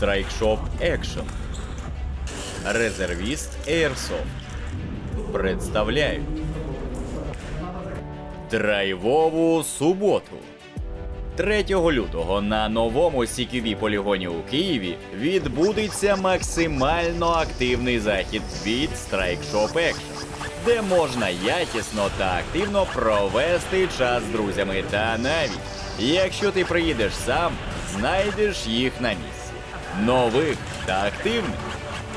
Shop Action. Резервіст Airsoft. Представляють Драйвову суботу. 3 лютого на новому CQB полігоні у Києві відбудеться максимально активний захід від Strike Action, де можна якісно та активно провести час з друзями. Та навіть якщо ти приїдеш сам, знайдеш їх на місці. Нових та активних.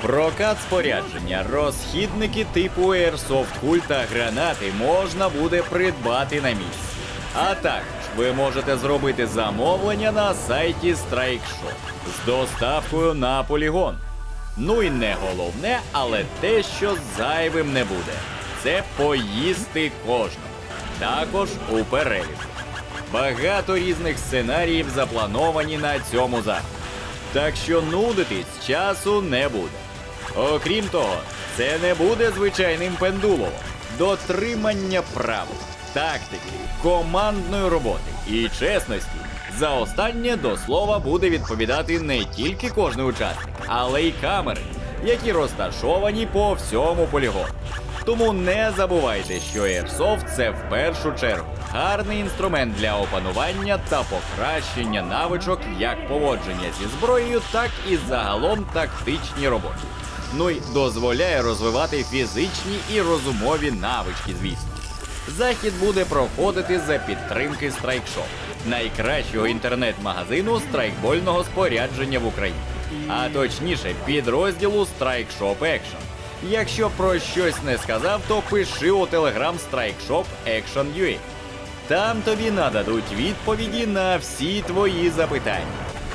Прокат спорядження, розхідники типу Airsoft куль та гранати можна буде придбати на місці. А також ви можете зробити замовлення на сайті Strike Shop з доставкою на полігон. Ну і не головне, але те, що зайвим не буде. Це поїсти кожному. Також у переліку. Багато різних сценаріїв заплановані на цьому заході. Так що нудитись часу не буде. Окрім того, це не буде звичайним пендулом. Дотримання правил, тактики, командної роботи і чесності. За останнє до слова буде відповідати не тільки кожний учасник, але й камери, які розташовані по всьому полігону. Тому не забувайте, що Airsoft – це в першу чергу гарний інструмент для опанування та покращення навичок як поводження зі зброєю, так і загалом тактичній роботі. Ну й дозволяє розвивати фізичні і розумові навички, звісно. Захід буде проходити за підтримки Shop, найкращого інтернет-магазину страйкбольного спорядження в Україні, а точніше підрозділу Shop Action. Якщо про щось не сказав, то пиши у телеграм Shop Action UA. Там тобі нададуть відповіді на всі твої запитання.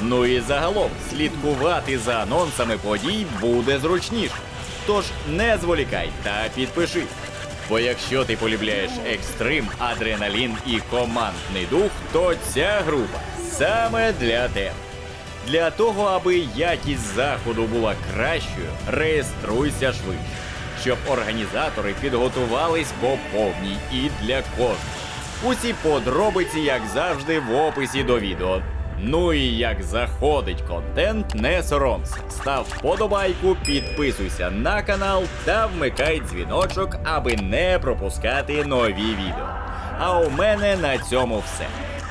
Ну і загалом слідкувати за анонсами подій буде зручніше. Тож не зволікай та підпишись. Бо якщо ти полюбляєш екстрим, адреналін і командний дух, то ця група саме для тебе. Для того, аби якість заходу була кращою, реєструйся швидше, щоб організатори підготувались по повній і для кожного. Усі подробиці, як завжди, в описі до відео. Ну і як заходить контент, не соромся. Став вподобайку, підписуйся на канал та вмикай дзвіночок, аби не пропускати нові відео. А у мене на цьому все.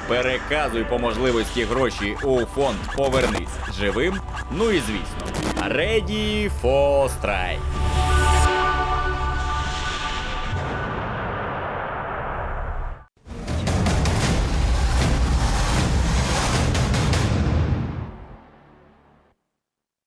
Переказуй по можливості гроші у фонд Повернись живим. Ну і звісно, Ready for Strike.